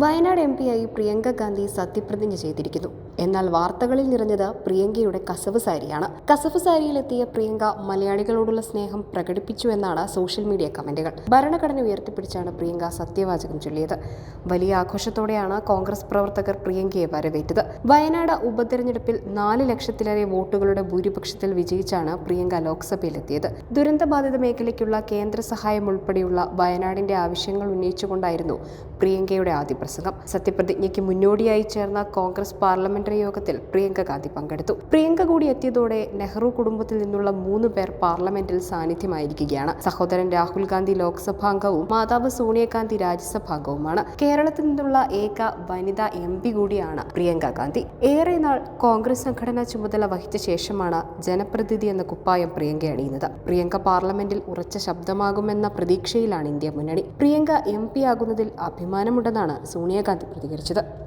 Wayanad M പിയായി പ്രിയങ്ക ഗാന്ധി സത്യപ്രതിജ്ഞ ചെയ്തിരിക്കുന്നു. എന്നാൽ വാർത്തകളിൽ നിറഞ്ഞത് പ്രിയങ്കയുടെ കസവ് സാരിയാണ്. കസവ് സാരിയിലെത്തിയ പ്രിയങ്ക മലയാളികളോടുള്ള സ്നേഹം പ്രകടിപ്പിച്ചു എന്നാണ് സോഷ്യൽ മീഡിയ കമന്റുകൾ. ഭരണഘടന ഉയർത്തിപ്പിടിച്ചാണ് പ്രിയങ്ക സത്യവാചകം ചൊല്ലിയത്. വലിയ ആഘോഷത്തോടെയാണ് കോൺഗ്രസ് പ്രവർത്തകർ പ്രിയങ്കയെ വരവേറ്റത്. വയനാട് ഉപതെരഞ്ഞെടുപ്പിൽ നാല് ലക്ഷത്തിലേറെ വോട്ടുകളുടെ ഭൂരിപക്ഷത്തിൽ വിജയിച്ചാണ് പ്രിയങ്ക ലോക്സഭയിലെത്തിയത്. ദുരന്തബാധിത മേഖലയ്ക്കുള്ള കേന്ദ്ര സഹായം ഉൾപ്പെടെയുള്ള വയനാടിന്റെ ആവശ്യങ്ങൾ ഉന്നയിച്ചുകൊണ്ടായിരുന്നു പ്രിയങ്കയുടെ ആദ്യ പ്രസംഗം. സത്യപ്രതിജ്ഞയ്ക്ക് മുന്നോടിയായി ചേർന്ന കോൺഗ്രസ് പാർലമെന്ററി യോഗത്തിൽ പ്രിയങ്ക ഗാന്ധി പങ്കെടുത്തു. പ്രിയങ്ക കൂടി എത്തിയതോടെ നെഹ്റു കുടുംബത്തിൽ നിന്നുള്ള മൂന്ന് പേർ പാർലമെന്റിൽ സാന്നിധ്യമായിരിക്കുകയാണ്. സഹോദരൻ രാഹുൽ ഗാന്ധി ലോക്സഭാംഗവും മാതാവ് സോണിയാഗാന്ധി രാജ്യസഭാംഗവുമാണ്. കേരളത്തിൽ നിന്നുള്ള ഏക വനിതാ എം പി കൂടിയാണ് പ്രിയങ്ക ഗാന്ധി. ഏറെ നാൾ കോൺഗ്രസ് സംഘടനാ ചുമതല വഹിച്ച ശേഷമാണ് ജനപ്രതിനിധി എന്ന കുപ്പായം പ്രിയങ്ക അണിയുന്നത്. പ്രിയങ്ക പാർലമെന്റിൽ ഉറച്ച ശബ്ദമാകുമെന്ന പ്രതീക്ഷയിലാണ് ഇന്ത്യ മുന്നണി. പ്രിയങ്ക എം പി ആകുന്നതിൽ അഭിമാനമുണ്ടെന്നാണ് സോണിയാഗാന്ധി പ്രതികരിച്ചത്